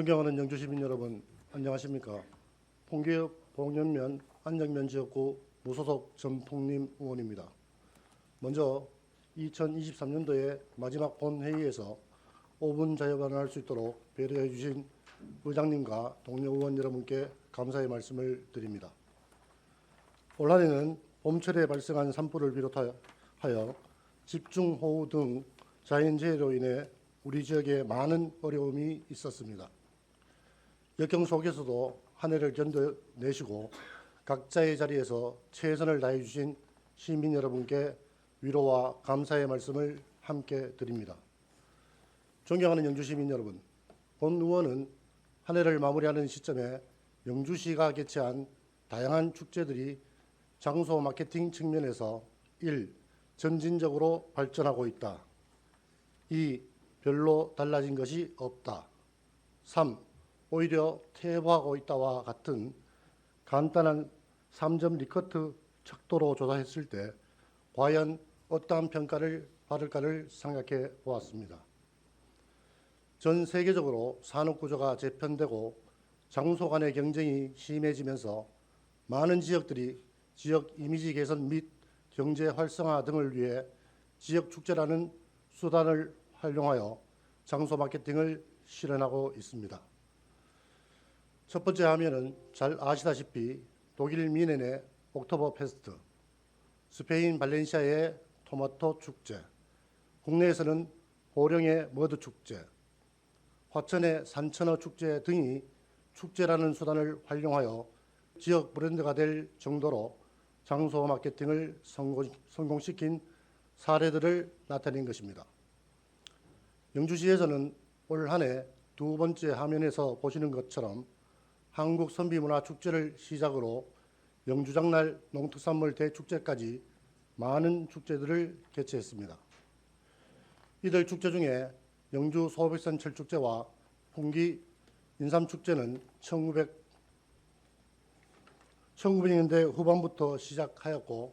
존경하는 영주 시민 여러분, 안녕하십니까? 통계업 봉연면 안정면 지역구 무소속 전통림 의원입니다. 먼저 2023년도의 마지막 본회의에서 5분 자유발언을 할수 있도록 배려해 주신 의장님과 동료 의원 여러분께 감사의 말씀을 드립니다. 올 한해는 봄철에 발생한 산불을 비롯하여 집중호우 등 자연재해로 인해 우리 지역에 많은 어려움이 있었습니다. 역경 속에서도 한 해를 견뎌내시고 각자의 자리에서 최선을 다해 주신 시민 여러분께 위로와 감사의 말씀을 함께 드립니다. 존경하는 영주 시민 여러분, 본 의원은 한 해를 마무리하는 시점에 영주시가 개최한 다양한 축제들이 장소 마케팅 측면에서 1. 점진적으로 발전하고 있다. 2. 별로 달라진 것이 없다. 3. 오히려 퇴보하고 있다와 같은 간단한 3점 리커트 척도로 조사했을 때 과연 어떠한 평가를 받을까를 생각해 보았습니다. 전 세계적으로 산업 구조가 재편되고 장소 간의 경쟁이 심해지면서 많은 지역들이 지역 이미지 개선 및 경제 활성화 등을 위해 지역 축제라는 수단을 활용하여 장소 마케팅을 실현하고 있습니다. 첫 번째 하면은 잘 아시다시피 독일 미넨의 옥토버 페스트, 스페인 발렌시아의 토마토 축제, 국내에서는 보령의 머드 축제, 화천의 산천어 축제 등이 축제라는 수단을 활용하여 지역 브랜드가 될 정도로 장소 마케팅을 성공, 성공시킨 사례들을 나타낸 것입니다. 영주시에서는 올 한 해 두 번째 화면에서 보시는 것처럼 한국 선비문화 축제를 시작으로 영주장날 농특산물 대축제까지 많은 축제들을 개최했습니다. 이들 축제 중에 영주 소백산 철축제와 풍기 인삼축제는 1900 1900년대 후반부터 시작하였고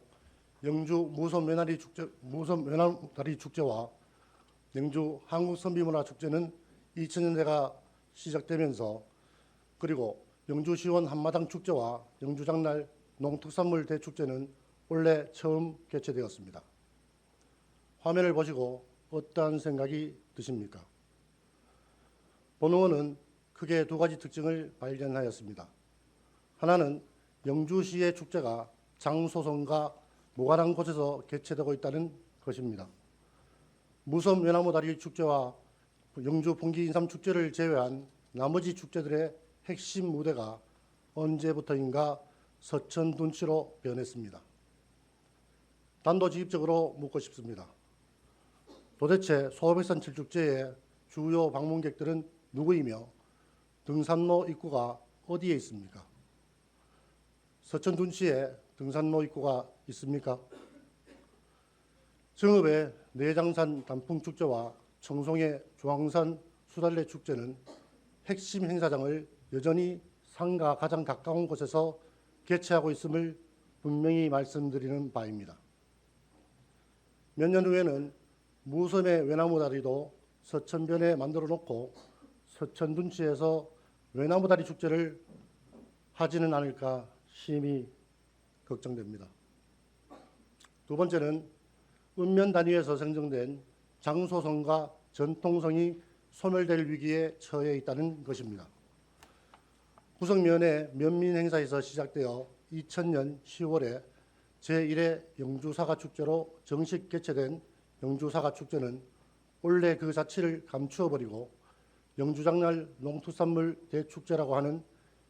영주 무섬 메나리 축제 무섬 메나리 축제와 영주 한국 선비문화 축제는 2000년대가 시작되면서 그리고 영주시원 한마당 축제와 영주장날 농특산물 대축제는 원래 처음 개최되었습니다. 화면을 보시고 어떠한 생각이 드십니까? 본 의원은 크게 두 가지 특징을 발견하였습니다. 하나는 영주시의 축제가 장소성과 무관한 곳에서 개최되고 있다는 것입니다. 무섬 외나무 다리 축제와 영주 봉기 인삼 축제를 제외한 나머지 축제들의 핵심 무대가 언제부터인가 서천 둔치로 변했습니다. 단도직입적으로 묻고 싶습니다. 도대체 소백산 칠축제의 주요 방문객들은 누구이며 등산로 입구가 어디에 있습니까? 서천 둔치에 등산로 입구가 있습니까? 정읍의 내장산 단풍 축제와 청송의 중앙산 수달래 축제는 핵심 행사장을 여전히 산과 가장 가까운 곳에서 개최하고 있음을 분명히 말씀드리는 바입니다. 몇 년 후에는 무섬의 외나무 다리도 서천변에 만들어 놓고 서천 둔치에서 외나무 다리 축제를 하지는 않을까 심히 걱정됩니다. 두 번째는 읍면 단위에서 생성된 장소성과 전통성이 소멸될 위기에 처해 있다는 것입니다. 구성면의 면민 행사에서 시작되어 2000년 10월에 제1회 영주사과축제로 정식 개최된 영주사과축제는 원래 그 자체를 감추어버리고 영주장날 농특산물 대축제라고 하는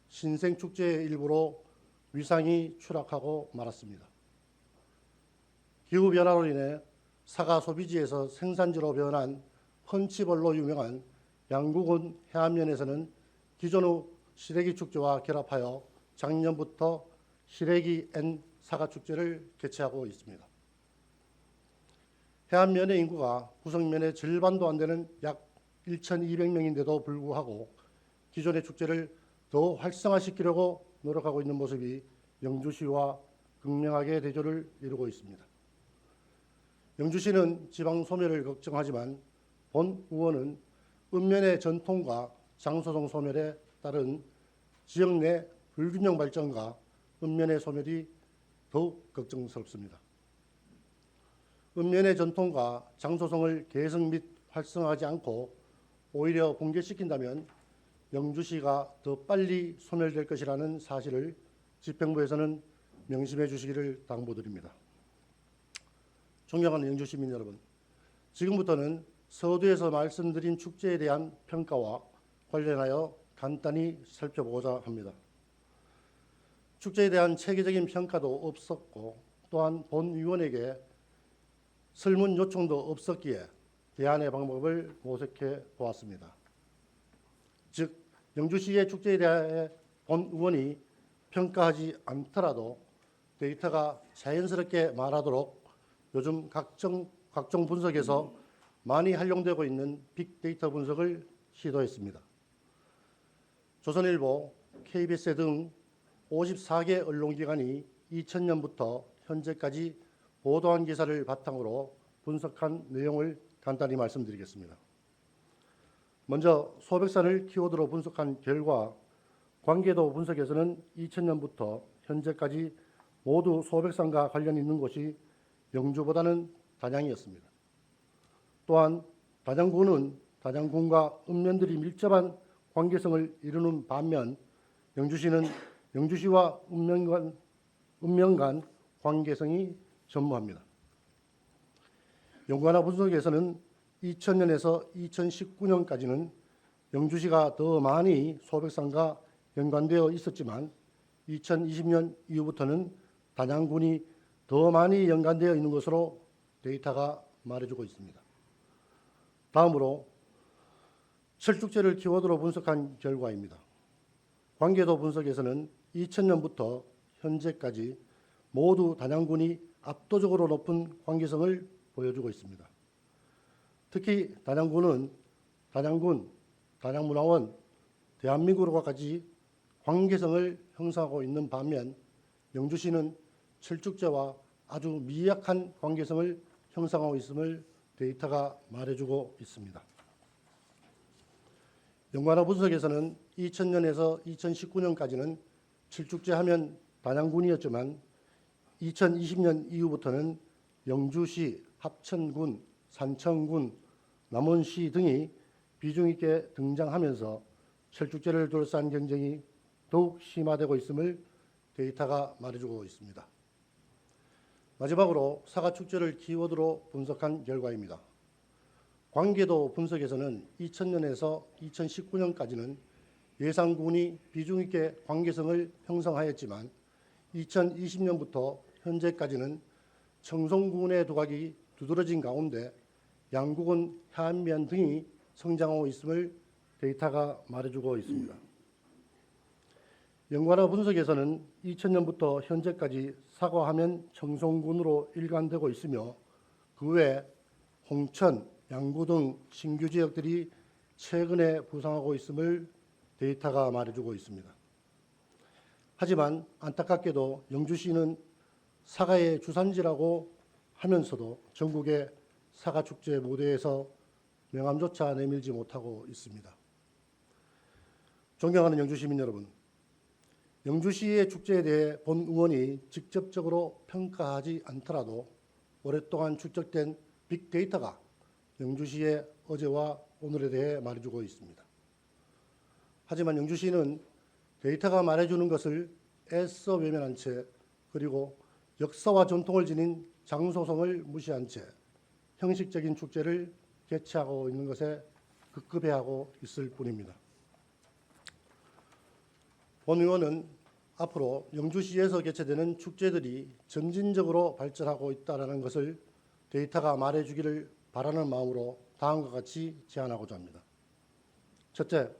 신생축제의 일부로 위상이 추락하고 말았습니다. 기후변화로 인해 사과 소비지에서 생산지로 변한 펀치벌로 유명한 양구군 해안면에서는 기존의 시래기 축제와 결합하여 작년부터 시래기 앤 사과 축제를 개최하고 있습니다. 해안면의 인구가 구성면의 절반도 안 되는 약 1,200명인데도 불구하고 기존의 축제를 더 활성화시키려고 노력하고 있는 모습이 영주시와 극명하게 대조를 이루고 있습니다. 영주시는 지방 소멸을 걱정하지만 본 의원은 읍면의 전통과 장소동 소멸에 따른 지역 내 불균형 발전과 읍면의 소멸이 더욱 걱정스럽습니다. 읍면의 전통과 장소성을 개성 및 활성화하지 않고 오히려 붕괴시킨다면 영주시가 더 빨리 소멸될 것이라는 사실을 집행부에서는 명심해 주시기를 당부드립니다. 존경하는 영주 시민 여러분, 지금부터는 서두에서 말씀드린 축제에 대한 평가와 관련하여 간단히 살펴보고자 합니다. 축제에 대한 체계적인 평가도 없었고 또한 본 위원에게 설문 요청도 없었기에 대안의 방법을 모색해 보았습니다. 즉 영주시의 축제에 대해 본 의원이 평가하지 않더라도 데이터가 자연스럽게 말하도록 요즘 각종 각종 분석에서 많이 활용되고 있는 빅데이터 분석을 시도했습니다. 조선일보, KBS 등 54개 언론기관이 2000년부터 현재까지 보도한 기사를 바탕으로 분석한 내용을 간단히 말씀드리겠습니다. 먼저 소백산을 키워드로 분석한 결과 관계도 분석에서는 2000년부터 현재까지 모두 소백산과 관련 있는 곳이 영주보다는 단양이었습니다. 또한 단양군은 단양군과 읍면들이 밀접한 관계성을 이루는 반면 영주시는 영주시와 읍면 간, 읍면 간 관계성이 전무합니다. 연구하나 분석에서는 2000년에서 2019년까지는 영주시가 더 많이 소백산과 연관되어 있었지만 2020년 이후부터는 단양군이 더 많이 연관되어 있는 것으로 데이터가 말해주고 있습니다. 다음으로 철쭉제를 키워드로 분석한 결과입니다. 관계도 분석에서는 2000년부터 현재까지 모두 단양군이 압도적으로 높은 관계성을 보여주고 있습니다. 특히 단양군은 단양군, 단양문화원, 대한민국과까지 관계성을 형성하고 있는 반면 영주시는 철쭉제와 아주 미약한 관계성을 형성하고 있음을 데이터가 말해주고 있습니다. 연관어 분석에서는 2000년에서 2019년까지는 철쭉제 하면 단양군이었지만 2020년 이후부터는 영주시, 합천군, 산청군, 남원시 등이 비중 있게 등장하면서 철쭉제를 둘러싼 경쟁이 더욱 심화되고 있음을 데이터가 말해주고 있습니다. 마지막으로 사과 축제를 키워드로 분석한 결과입니다. 관계도 분석에서는 2000년에서 2019년까지는 예상군이 비중 있게 관계성을 형성하였지만 2020년부터 현재까지는 청송군의 두각이 두드러진 가운데 양국은 해안면 등이 성장하고 있음을 데이터가 말해주고 있습니다. 연관어 분석에서는 2000년부터 현재까지 사과하면 청송군으로 일관되고 있으며 그 외 홍천, 양구 등 신규 지역들이 최근에 부상하고 있음을 데이터가 말해주고 있습니다. 하지만 안타깝게도 영주시는 사과의 주산지라고 하면서도 전국의 사과 축제 무대에서 명함조차 내밀지 못하고 있습니다. 존경하는 영주 시민 여러분, 영주시의 축제에 대해 본 의원이 직접적으로 평가하지 않더라도 오랫동안 축적된 빅데이터가 영주시의 어제와 오늘에 대해 말해주고 있습니다. 하지만 영주시는 데이터가 말해주는 것을 애써 외면한 채 그리고 역사와 전통을 지닌 장소성을 무시한 채 형식적인 축제를 개최하고 있는 것에 급급해하고 있을 뿐입니다. 본 의원은 앞으로 영주시에서 개최되는 축제들이 점진적으로 발전하고 있다는 것을 데이터가 말해주기를 바라는 마음으로 다음과 같이 제안하고자 합니다. 첫째,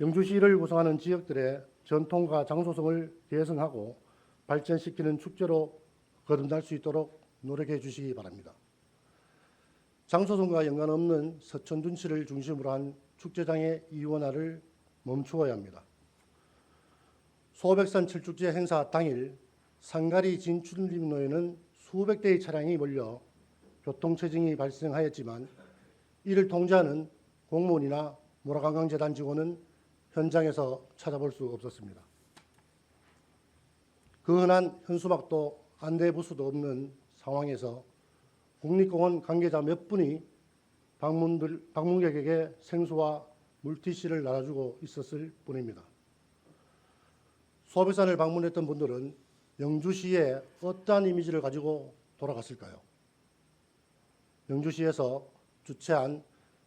영주시를 구성하는 지역들의 전통과 장소성을 개선하고 발전시키는 축제로 거듭날 수 있도록 노력해 주시기 바랍니다. 장소성과 연관없는 서천둔치를 중심으로 한 축제장의 이원화를 멈추어야 합니다. 소백산 철쭉제 행사 당일 상가리 진출림로에는 수백 대의 차량이 몰려 교통체증이 발생하였지만 이를 통제하는 공무원이나 모라관광재단 직원은 현장에서 찾아볼 수 없었습니다. 그 흔한 현수막도 안내 부수도 없는 상황에서 국립공원 관계자 몇 분이 방문들, 방문객에게 생수와 물티슈를 나눠주고 있었을 뿐입니다. 소비산을 방문했던 분들은 영주시에 어떠한 이미지를 가지고 돌아갔을까요? 영주시에서 주최한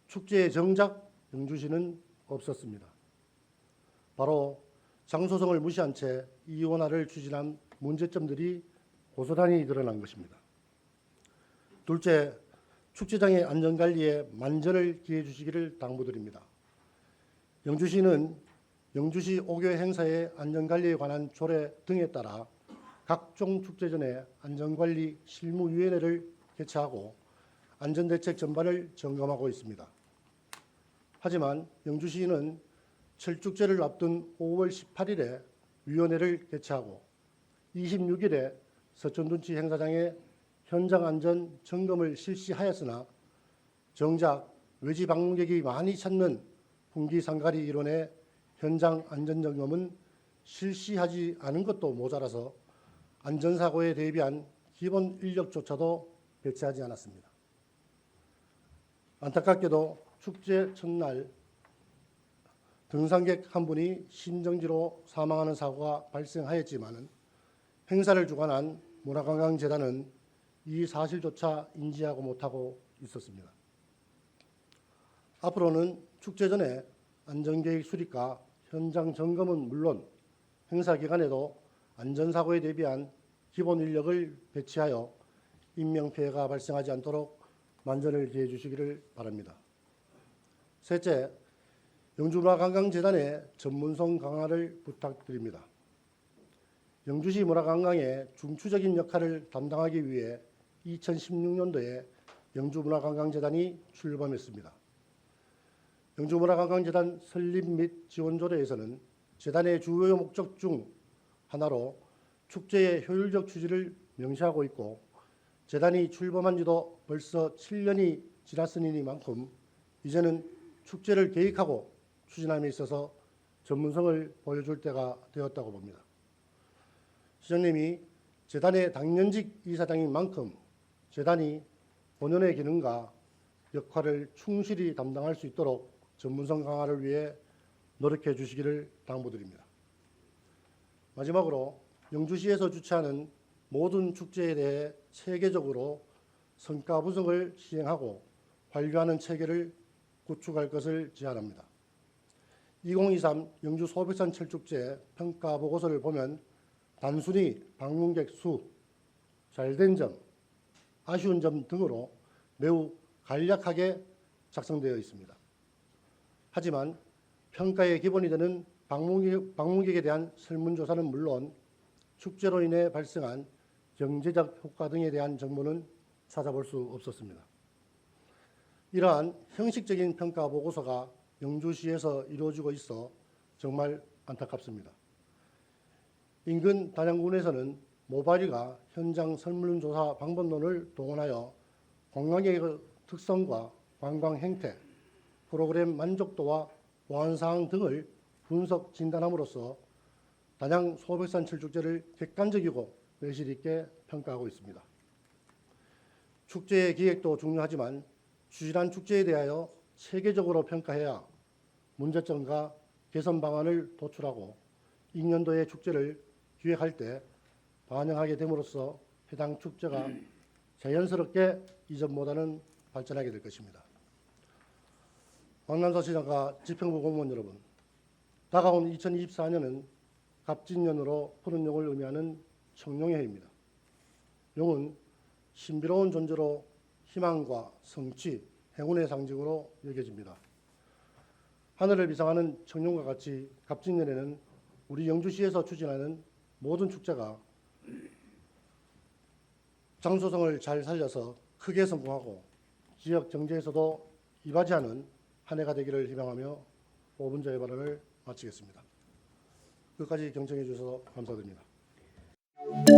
축제의 정작 영주시는 없었습니다. 바로 장소성을 무시한 채 이원화를 추진한 문제점들이 고스란히 드러난 것입니다. 둘째, 축제장의 안전관리에 만전을 기해 주시기를 당부드립니다. 영주시는 영주시 5개 행사의 안전관리에 관한 조례 등에 따라 각종 축제 전에 안전관리 실무위원회를 개최하고 안전대책 전반을 점검하고 있습니다. 하지만 영주시는 철축제를 앞둔 5월 18일에 위원회를 개최하고 26일에 서천둔치 행사장에 현장 안전 점검을 실시하였으나 정작 외지 방문객이 많이 찾는 분기 상가리 일원의 현장 안전 점검은 실시하지 않은 것도 모자라서 안전사고에 대비한 기본 인력조차도 배치하지 않았습니다. 안타깝게도 축제 첫날 등산객 한 분이 신정지로 사망하는 사고가 발생하였지만은 행사를 주관한 문화관광재단은 이 사실조차 인지하고 못하고 있었습니다. 앞으로는 축제 전에 안전계획 수립과 현장 점검은 물론 행사 기간에도 안전사고에 대비한 기본 인력을 배치하여 인명피해가 발생하지 않도록 만전을 기해 주시기를 바랍니다. 셋째, 영주문화관광재단의 전문성 강화를 부탁드립니다. 영주시 문화관광의 중추적인 역할을 담당하기 위해 2016년도에 영주문화관광재단이 출범했습니다. 영주문화관광재단 설립 및 지원 조례에서는 재단의 주요 목적 중 하나로 축제의 효율적 추진을 명시하고 있고 재단이 출범한 지도 벌써 7년이 지났으니만큼 이제는 축제를 계획하고 추진함에 있어서 전문성을 보여줄 때가 되었다고 봅니다. 시장님이 재단의 당년직 이사장인 만큼 재단이 본연의 기능과 역할을 충실히 담당할 수 있도록 전문성 강화를 위해 노력해 주시기를 당부드립니다. 마지막으로 영주시에서 주최하는 모든 축제에 대해 체계적으로 성과 분석을 시행하고 관리하는 체계를 구축할 것을 제안합니다. 2023 영주 소백산 철축제 평가 보고서를 보면 단순히 방문객 수, 잘된 점, 아쉬운 점 등으로 매우 간략하게 작성되어 있습니다. 하지만 평가의 기본이 되는 방문객, 방문객에 대한 설문조사는 물론 축제로 인해 발생한 경제적 효과 등에 대한 정보는 찾아볼 수 없었습니다. 이러한 형식적인 평가 보고서가 영주시에서 이루어지고 있어 정말 안타깝습니다. 인근 단양군에서는 모바일가 현장 설문조사 방법론을 동원하여 관광객의 특성과 관광 행태, 프로그램 만족도와 보안사항 등을 분석 진단함으로써 단양 소백산 철축제를 객관적이고 매실 있게 평가하고 있습니다. 축제의 기획도 중요하지만 추진한 축제에 대하여 체계적으로 평가해야 문제점과 개선 방안을 도출하고 익년도의 축제를 기획할 때 반영하게 됨으로써 해당 축제가 자연스럽게 이전보다는 발전하게 될 것입니다. 황남서 시장과 지평부 공무원 여러분, 다가온 2024년은 갑진년으로 푸른 용을 의미하는 청룡의 해입니다. 용은 신비로운 존재로 희망과 성취, 행운의 상징으로 여겨집니다. 하늘을 비상하는 청룡과 같이 갑진년에는 우리 영주시에서 추진하는 모든 축제가 장소성을 잘 살려서 크게 성공하고 지역 경제에서도 이바지하는 한 해가 되기를 희망하며 5분자의 발언을 마치겠습니다. 끝까지 경청해 주셔서 감사드립니다. Thank you.